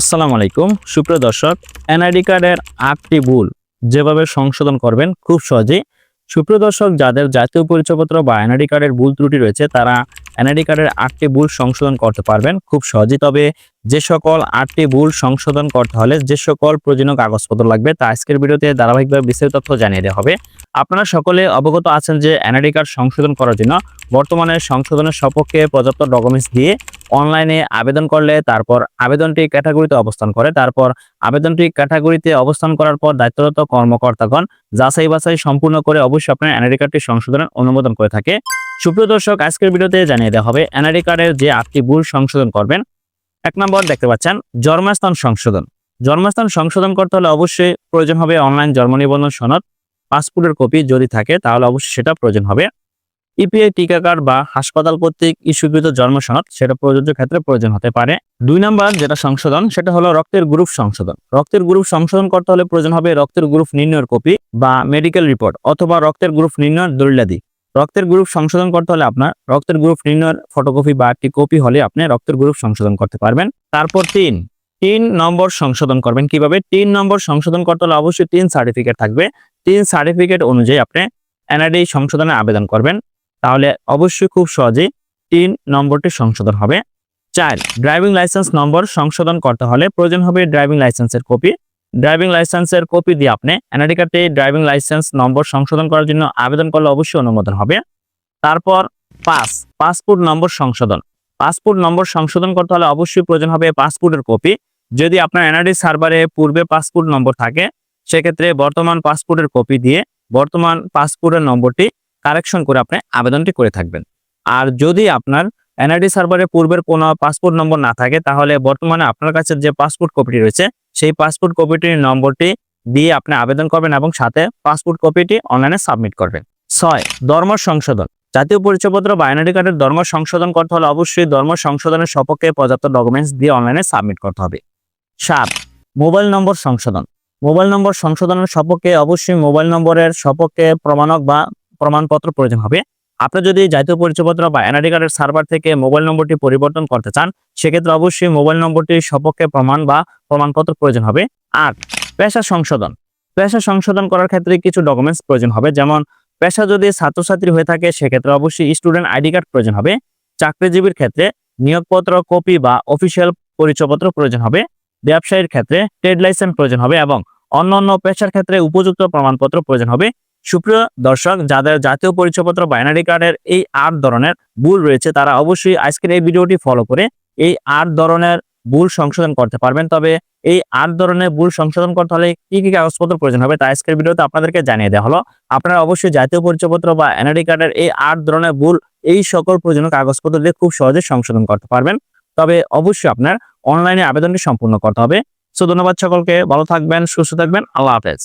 আসসালামু আলাইকুম। সুপ্রিয় দর্শক, এনআইডি কার্ডের আটটি ভুল যেভাবে সংশোধন করবেন খুব সহজেই। সুপ্রিয় দর্শক, যাদের জাতীয় পরিচয়পত্র বা এনআইডি কার্ডের ভুল ত্রুটি রয়েছে, তারা এনআইডি কার্ডের আটটি ভুল সংশোধন করতে পারবেন খুব সহজেই। তবে যে সকল আটটি ভুল সংশোধন করতে হলে, যে সকল প্রয়োজনীয় কাগজপত্র লাগবে তা আজকের ভিডিওতে ধারাবাহিকভাবে বিস্তারিত তথ্য জানিয়ে দেওয়া হবে। আপনারা সকলে অবগত আছেন যে এনআইডি কার্ড সংশোধন করার জন্য বর্তমানে সংশোধনের সপক্ষে পর্যাপ্ত ডকুমেন্টস দিয়ে অনলাইনে আবেদন করলে তারপর আবেদনটি ক্যাটাগরিতে অবস্থান করে। তারপর আবেদনটি ক্যাটাগরিতে অবস্থান করার পর দায়িত্বরত কর্মকর্তাগণ যাচাই বাছাই সম্পূর্ণ করে অবশ্যই আপনার এনআইডি কার্ডটি সংশোধনের অনুমোদন করে থাকে। সুপ্রিয় দর্শক, আজকের ভিডিওতে জানিয়ে দেওয়া হবে এনআইডি কার্ডের যে আটটি ভুল সংশোধন করবেন, এক নম্বর দেখতে পাচ্ছেন, জন্মস্থান সংশোধন। জন্মস্থান সংশোধন করতে হলে অবশ্যই প্রয়োজন হবে অনলাইন জন্ম নিবন্ধন সনদ পাসপোর্টের কপি যদি থাকে, তাহলে অবশ্যই সেটা প্রয়োজন হবে। ইপিআই টিকা কার্ড বা হাসপাতাল কর্তৃক ইস্যুকৃত জন্ম সনদ সেটা প্রযোজ্য ক্ষেত্রে প্রয়োজন হতে পারে। দুই নাম্বার যেটা সংশোধন, সেটা হলো রক্তের গ্রুপ সংশোধন। রক্তের গ্রুপ সংশোধন করতে হলে প্রয়োজন হবে রক্তের গ্রুপ নির্ণয়ের কপি বা মেডিকেল রিপোর্ট অথবা রক্তের গ্রুপ নির্ণয়ের দলিলাদি। রক্তের গ্রুপ সংশোধন করতে হলে আপনার রক্তের গ্রুপ নির্ণয়ের ফটোকপি বা একটি কপি হলে আপনি রক্তের গ্রুপ সংশোধন করতে পারবেন। তারপর তিন তিন নম্বর সংশোধন করবেন কীভাবে? তিন নম্বর সংশোধন করতে হলে অবশ্যই তিন সার্টিফিকেট থাকবে। তিন সার্টিফিকেট অনুযায়ী আপনি এনআইডি সংশোধনে আবেদন করবেন। তাহলে অবশ্যই খুব সহজেই তিন নম্বরটি সংশোধন হবে। চার ড্রাইভিং লাইসেন্স নম্বর সংশোধন করতে হলে প্রয়োজন হবে ড্রাইভিং লাইসেন্সের কপি ড্রাইভিং লাইসেন্সের কপি দিয়ে আপনি এনআইডি কার্ডে ড্রাইভিং লাইসেন্স নম্বর সংশোধন করার জন্য আবেদন করলে অবশ্যই অনুমোদন হবে। তারপর পাস পাসপোর্ট নম্বর সংশোধন। পাসপোর্ট নম্বর সংশোধন করতে হলে অবশ্যই প্রয়োজন হবে পাসপোর্টের কপি যদি আপনার এনআরডি সার্ভারে পূর্বে পাসপোর্ট নম্বর থাকে, সেক্ষেত্রে বর্তমান পাসপোর্টের কপি দিয়ে বর্তমান পাসপোর্টের নম্বরটি কারেকশন করে আপনি আবেদনটি করে থাকবেন। আর যদি আপনার এনআরডি সার্ভারে পূর্বের কোনো পাসপোর্ট নম্বর না থাকে, তাহলে বর্তমানে আপনার কাছে যে পাসপোর্ট কপিটি রয়েছে, সেই পাসপোর্ট কপিটির নম্বরটি দিয়ে আপনি আবেদন করবেন এবং সাথে পাসপোর্ট কপিটি অনলাইনে সাবমিট করবেন। ছয়, ধর্ম সংশোধন। জাতীয় পরিচয়পত্র বা এনআইডি কার্ডের ধর্ম সংশোধন করতে হলে অবশ্যই ধর্ম সংশোধনের সপক্ষে পর্যাপ্ত ডকুমেন্টস দিয়ে অনলাইনে সাবমিট করতে হবে। সাত, মোবাইল নম্বর সংশোধন। মোবাইল নম্বর সংশোধনের সপক্ষে অবশ্যই মোবাইল নম্বরের সপক্ষে প্রমাণক বা প্রমাণপত্র প্রয়োজন হবে। আপনি যদি জাতীয় পরিচয়পত্র বা এনআইডি কার্ডের সার্ভার থেকে মোবাইল নম্বরটি পরিবর্তন করতে চান, সেক্ষেত্রে অবশ্যই মোবাইল নম্বরটির সপক্ষে প্রমাণ বা প্রমাণপত্র প্রয়োজন হবে। আর পেশা সংশোধন। পেশা সংশোধন করার ক্ষেত্রে কিছু ডকুমেন্টস প্রয়োজন হবে। যেমন, পেশা যদি ছাত্রছাত্রী হয়ে থাকে, সেক্ষেত্রে অবশ্যই স্টুডেন্ট আইডি কার্ড প্রয়োজন হবে। চাকরিজীবীর ক্ষেত্রে নিয়োগপত্র কপি বা অফিসিয়াল পরিচয়পত্র প্রয়োজন হবে। ব্যবসায়ীর ক্ষেত্রে ট্রেড লাইসেন্স প্রয়োজন হবে এবং অন্যান্য পেশার ক্ষেত্রে উপযুক্ত প্রমাণপত্র প্রয়োজন হবে। সুপ্রিয় দর্শক, যাদের জাতীয় পরিচয়পত্র বাইনারি কার্ডের এই আট ধরনের ভুল রয়েছে, তারা অবশ্যই আজকের এই ভিডিওটি ফলো করে এই আট ধরনের ভুল সংশোধন করতে পারবেন। তবে এই আট ধরনের ভুল সংশোধন করতে হলে কি কি কাগজপত্র প্রয়োজন হবে তা আজকের ভিডিওতে আপনাদেরকে জানিয়ে দেওয়া হলো। আপনারা অবশ্যই জাতীয় পরিচয়পত্র বা এনআইডি কার্ডের এই আট ধরনের ভুল এই সকল প্রয়োজনীয় কাগজপত্র দিয়ে খুব সহজে সংশোধন করতে পারবেন। তবে অবশ্যই আপনার অনলাইনে আবেদনটি সম্পূর্ণ করতে হবে। সো ধন্যবাদ সকলকে, ভালো থাকবেন, সুস্থ থাকবেন, আল্লাহ হাফেজ।